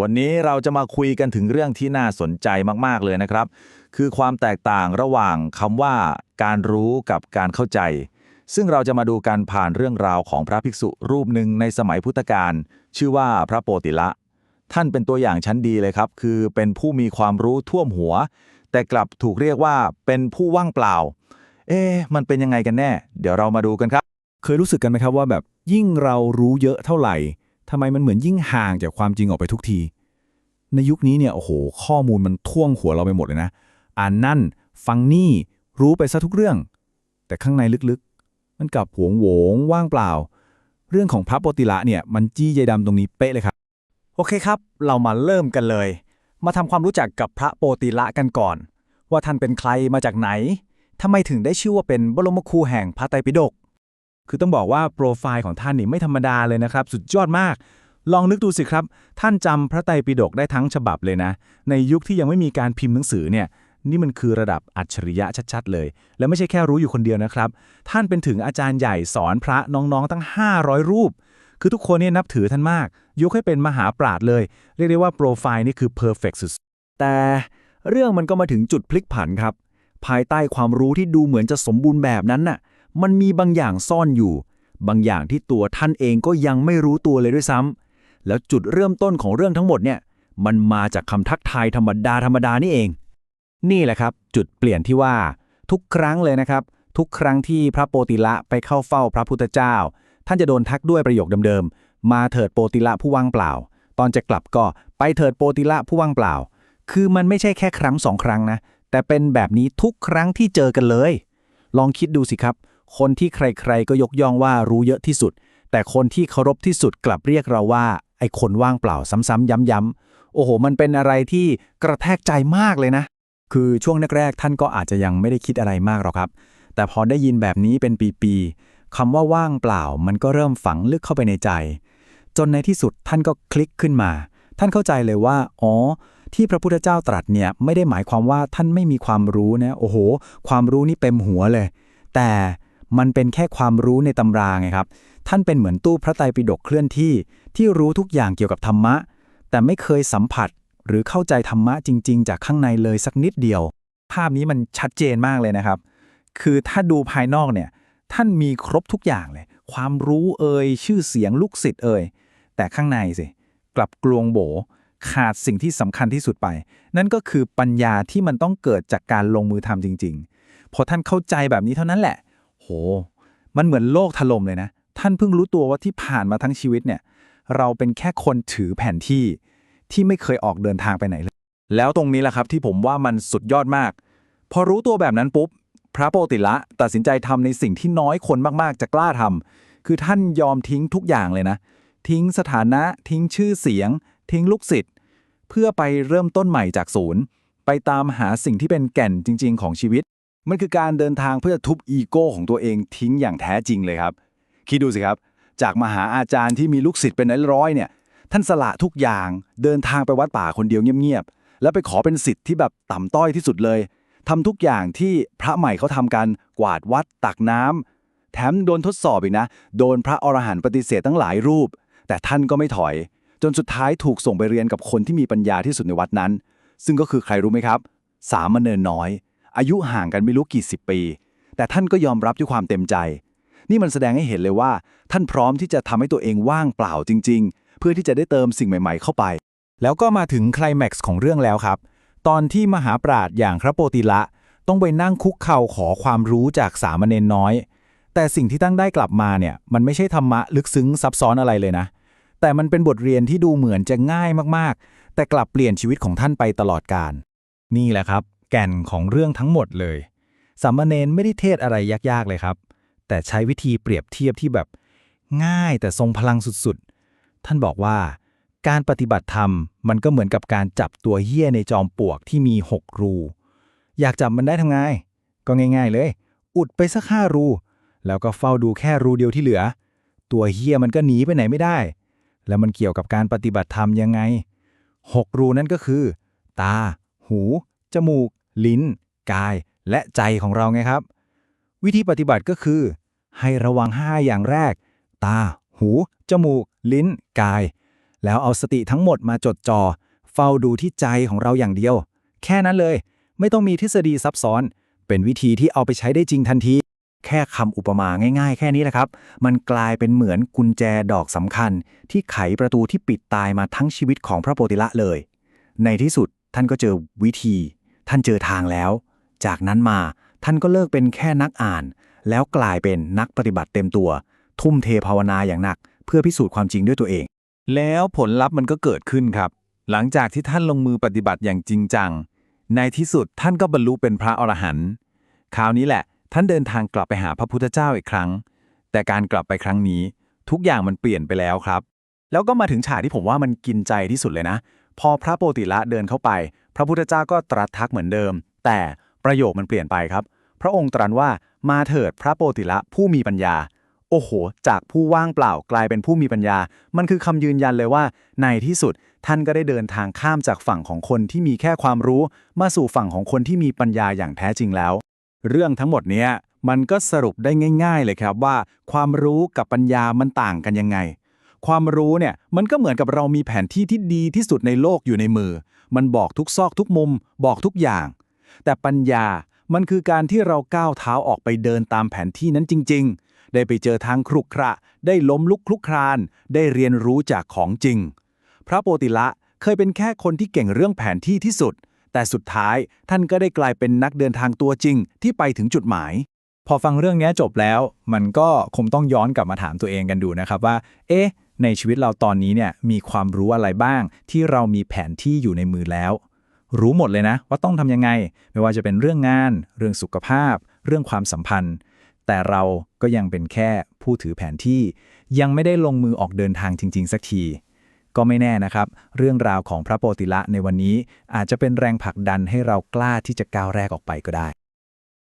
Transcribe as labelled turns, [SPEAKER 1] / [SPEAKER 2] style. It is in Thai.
[SPEAKER 1] วันนี้เราจะมาคุยกันถึงเรื่องที่น่าสนใจมาก ๆ เลยนะครับ คือความแตกต่างระหว่างคำว่าการรู้กับการเข้าใจ ซึ่งเราจะมาดูกันผ่านเรื่องราวของพระภิกษุรูปหนึ่งในสมัยพุทธกาลชื่อว่าพระโปติละ ท่านเป็นตัวอย่างชั้นดีเลยครับ คือเป็นผู้มีความรู้ท่วมหัว แต่กลับถูกเรียกว่าเป็นผู้ว่างเปล่า เอ๊ะมันเป็นยังไงกันแน่ เดี๋ยวเรามาดูกันครับ
[SPEAKER 2] เคยรู้สึกกันไหมครับว่าแบบยิ่งเรารู้เยอะเท่าไหร่ ทำไมมันเหมือนยิ่งห่างจากความจริงออกไปทุกที ในยุคนี้เนี่ยโอ้โห ข้อมูลมันท่วงหัวเราไปหมดเลยนะ อ่านนั่น ฟังนี่รู้ไปซะทุกเรื่อง แต่ข้างในลึกๆ มันกลับหวงโหวงว่างเปล่า เรื่องของพระโปติละเนี่ยมันจี้ยายดำตรงนี้เป๊ะเลยครับ
[SPEAKER 3] โอเคครับ เรามาเริ่มกันเลย มาทำความรู้จักกับพระโปติละกันก่อน ว่าท่านเป็นใครมาจากไหนทำไมถึงได้ชื่อว่าเป็นบรมครูแห่งพระไตรปิฎก
[SPEAKER 2] คือต้องบอกว่าโปรไฟล์ของท่านนี่ไม่ธรรมดาเลยนะครับ สุดยอดมาก ลองนึกดูสิครับ ท่านจำพระไตรปิฎกได้ทั้งฉบับเลยนะ ในยุคที่ยังไม่มีการพิมพ์หนังสือเนี่ยนี่มันคือระดับอัจฉริยะชัดๆ เลย และไม่ใช่แค่รู้อยู่คนเดียวนะครับ ท่านเป็นถึงอาจารย์ใหญ่สอนพระน้องๆ ตั้ง 500 รูป คือทุกคนเนี่ยนับถือท่านมาก ยกให้เป็นมหาปราชญ์เลย เรียกได้ว่าโปรไฟล์นี่คือ perfect สุด
[SPEAKER 3] แต่เรื่องมันก็มาถึงจุดพลิกผันครับ ภายใต้ความรู้ที่ดูเหมือนจะสมบูรณ์แบบนั้นน่ะ มันมีบางอย่างซ่อนอยู่ บางอย่างที่ตัวท่านเองก็ยังไม่รู้ตัวเลยด้วยซ้ำแล้วจุดเริ่มต้นของเรื่องทั้งหมดเนี่ย มันมาจากคำทักทายธรรมดาธรรมดานี่เอง
[SPEAKER 2] นี่แหละครับ จุดเปลี่ยนที่ว่าทุกครั้งเลยนะครับ ทุกครั้งที่พระโปติละไปเข้าเฝ้าพระพุทธเจ้า ท่านจะโดนทักด้วยประโยคเดิมๆ มาเถิดโปติละผู้ว่างเปล่า ตอนจะกลับก็ไปเถิดโปติละผู้ว่างเปล่า คือมันไม่ใช่แค่ครั้งสองครั้งนะ แต่เป็นแบบนี้ทุกครั้งที่เจอกันเลย ลองคิดดูสิครับ คนที่ใครๆก็ยกย่องว่ารู้เยอะที่สุด แต่คนที่เคารพที่สุดกลับเรียกเราว่า ไอ้คนว่างเปล่าซ้ำๆย้ำๆโอ้โห มันเป็นอะไรที่กระแทกใจมากเลยนะ คือช่วงแรกๆท่านก็อาจจะยังไม่ได้คิดอะไรมากหรอกครับ แต่พอได้ยินแบบนี้เป็นปีๆคำว่าว่างเปล่า มันก็เริ่มฝังลึกเข้าไปในใจ จนในที่สุดท่านก็คลิกขึ้นมา ท่านเข้าใจเลยว่า อ๋อที่พระพุทธเจ้าตรัสเนี่ยไม่ได้หมายความว่าท่านไม่มีความรู้นะ โอ้โห ความรู้นี่เต็มหัวเลย แต่ มันเป็นแค่ความรู้ในตำราไงครับ ท่านเป็นเหมือนตู้พระไตรปิฎกเคลื่อนที่ ที่รู้ทุกอย่างเกี่ยวกับธรรมะ แต่ไม่เคยสัมผัสหรือเข้าใจธรรมะจริง ๆ จากข้างในเลยสักนิดเดียว ภาพนี้มันชัดเจนมากเลยนะครับ คือถ้าดูภายนอกเนี่ย ท่านมีครบทุกอย่างเลย ความรู้เอ่ยชื่อเสียงลูกศิษย์เอ่ยแต่ข้างในสิกลับกลวงโบขาดสิ่งที่สำคัญที่สุดไป นั่นก็คือปัญญาที่มันต้องเกิดจากการลงมือทำจริง ๆ พอท่านเข้าใจแบบนี้เท่านั้นแหละ โห มันเหมือนโลกถล่มเลยนะ ท่านเพิ่งรู้ตัวว่าที่ผ่านมาทั้งชีวิตเนี่ย เราเป็นแค่คนถือแผนที่ที่ไม่เคยออกเดินทางไปไหนเลย แล้วตรงนี้แหละครับที่ผมว่ามันสุดยอดมาก พอรู้ตัวแบบนั้นปุ๊บ พระโปติละตัดสินใจทำในสิ่งที่น้อยคนมากๆ จะกล้าทำคือท่านยอมทิ้งทุกอย่างเลยนะ ทิ้งสถานะ ทิ้งชื่อเสียง ทิ้งลูกศิษย์ เพื่อไปเริ่มต้นใหม่จากศูนย์ ไปตามหาสิ่งที่เป็นแก่นจริง ๆ ของชีวิต มันคือการเดินทางเพื่อทุบอีโก้ของตัวเองทิ้งอย่างแท้จริงเลยครับ คิดดูสิครับ จากมหาอาจารย์ที่มีลูกศิษย์เป็นร้อยเนี่ย ท่านสละทุกอย่างเดินทางไปวัดป่าคนเดียวเงียบๆ แล้วไปขอเป็นศิษย์ที่แบบต่ำต้อยที่สุดเลยทำทุกอย่างที่พระใหม่เขาทำกันกวาดวัดตักน้ำแถมโดนทดสอบอีกนะ โดนพระอรหันต์ปฏิเสธตั้งหลายรูป แต่ท่านก็ไม่ถอย จนสุดท้ายถูกส่งไปเรียนกับคนที่มีปัญญาที่สุดในวัดนั้น ซึ่งก็คือใครรู้ไหมครับ สามเณรน้อย อายุห่างกันไม่รู้กี่สิบปี แต่ท่านก็ยอมรับด้วยความเต็มใจ นี่มันแสดงให้เห็นเลยว่า ท่านพร้อมที่จะทำให้ตัวเองว่างเปล่าจริง ๆ เพื่อที่จะได้เติมสิ่งใหม่ ๆ เข้าไป แล้วก็มาถึงคลแม็กซ์ของเรื่องแล้วครับ ตอนที่มหาปราชญ์อย่างพระโปติละ ต้องไปนั่งคุกเข่าขอความรู้จากสามเณรน้อย แต่สิ่งที่ตั้งได้กลับมาเนี่ยมันไม่ใช่ธรรมะลึกซึ้งซับซ้อนอะไรเลยนะ แต่มันเป็นบทเรียนที่ดูเหมือนจะง่ายมากๆ แต่กลับเปลี่ยนชีวิตของท่านไปตลอดกาลนี่แหละครับ แก่นของเรื่องทั้งหมดเลยสามเณรไม่ได้เทศอะไรยากๆเลยครับ แต่ใช้วิธีเปรียบเทียบที่แบบง่ายแต่ทรงพลังสุดๆ ท่านบอกว่า การปฏิบัติธรรมมันก็เหมือนกับการจับตัวเหี้ยในจอมปลวกที่มีหกรู อยากจับมันได้ทำไง ก็ง่าย ๆเลย อุดไปสักห้ารู แล้วก็เฝ้าดูแค่รูเดียวที่เหลือ ตัวเหี้ยมันก็หนีไปไหนไม่ได้ แล้วมันเกี่ยวกับการปฏิบัติธรรมยังไงหกรูนั่นก็คือ ตา หู จมูก ลิ้น กาย และใจของเราไงครับ วิธีปฏิบัติก็คือ ให้ระวังห้าอย่างแรก ตา หู จมูก ลิ้น กาย แล้วเอาสติทั้งหมดมาจดจอ่อเฝ้าดูที่ใจของเราอย่างเดียว แค่นั้นเลย ไม่ต้องมีทฤษฎีซับซ้อน เป็นวิธีที่เอาไปใช้ได้จริงทันที แค่คำอุปมาง่ายๆ แค่นี้แหละครับ มันกลายเป็นเหมือนกุญแจดอกสำคัญ ที่ไขประตูที่ปิดตายมาทั้งชีวิตของพระโพธิละเลย ในที่สุดท่านก็เจอวิธี ท่านเจอทางแล้ว จากนั้นมาท่านก็เลิกเป็นแค่นักอ่าน แล้วกลายเป็นนักปฏิบัติเต็มตัว ทุ่มเทภาวนาอย่างหนัก เพื่อพิสูจน์ความจริงด้วยตัวเอง
[SPEAKER 1] แล้วผลลัพธ์มันก็เกิดขึ้นครับ หลังจากที่ท่านลงมือปฏิบัติอย่างจริงจัง ในที่สุดท่านก็บรรลุเป็นพระอรหันต์คราวนี้แหละ ท่านเดินทางกลับไปหาพระพุทธเจ้าอีกครั้ง แต่การกลับไปครั้งนี้ ทุกอย่างมันเปลี่ยนไปแล้วครับ
[SPEAKER 2] แล้วก็มาถึงฉากที่ผมว่ามันกินใจที่สุดเลยนะ พอพระโปติละเดินเข้าไป พระพุทธเจ้าก็ตรัสทักเหมือนเดิม แต่ประโยคมันเปลี่ยนไปครับ พระองค์ตรัสว่ามาเถิดพระโปติละผู้มีปัญญา โอ้โห จากผู้ว่างเปล่ากลายเป็นผู้มีปัญญา มันคือคำยืนยันเลยว่า ในที่สุดท่านก็ได้เดินทางข้ามจากฝั่งของคนที่มีแค่ความรู้ มาสู่ฝั่งของคนที่มีปัญญาอย่างแท้จริงแล้ว เรื่องทั้งหมดเนี้ยมันก็สรุปได้ง่าย ๆ เลยครับว่า ความรู้กับปัญญามันต่างกันยังไง ความรู้เนี่ยมันก็เหมือนกับเรามีแผนที่ที่ดีที่สุดในโลกอยู่ในมือ มันบอกทุกซอกทุกมุม บอกทุกอย่าง แต่ปัญญามันคือการที่เราก้าวเท้าออกไปเดินตามแผนที่นั้นจริง ๆ ได้ไปเจอทางครุขระ ได้ล้มลุกคลุกคลาน ได้เรียนรู้จากของจริง พระโปติละเคยเป็นแค่คนที่เก่งเรื่องแผนที่ที่สุด แต่สุดท้ายท่านก็ได้กลายเป็นนักเดินทางตัวจริงที่ไปถึงจุดหมาย พอฟังเรื่องนี้จบแล้ว มันก็คงต้องย้อนกลับมาถามตัวเองกันดูนะครับว่า เอ๊ะ ในชีวิตเราตอนนี้เนี่ยมีความรู้อะไรบ้าง ที่เรามีแผนที่อยู่ในมือแล้ว รู้หมดเลยนะ ว่าต้องทำยังไง ไม่ว่าจะเป็นเรื่องงาน เรื่องสุขภาพ เรื่องความสัมพันธ์ แต่เราก็ยังเป็นแค่ผู้ถือแผนที่ ยังไม่ได้ลงมือออกเดินทางจริง ๆ สักทีก็ไม่แน่นะครับ เรื่องราวของพระโปติละในวันนี้อาจจะเป็นแรงผลักดันให้เรากล้าที่จะก้าวแรกออกไปก็ได้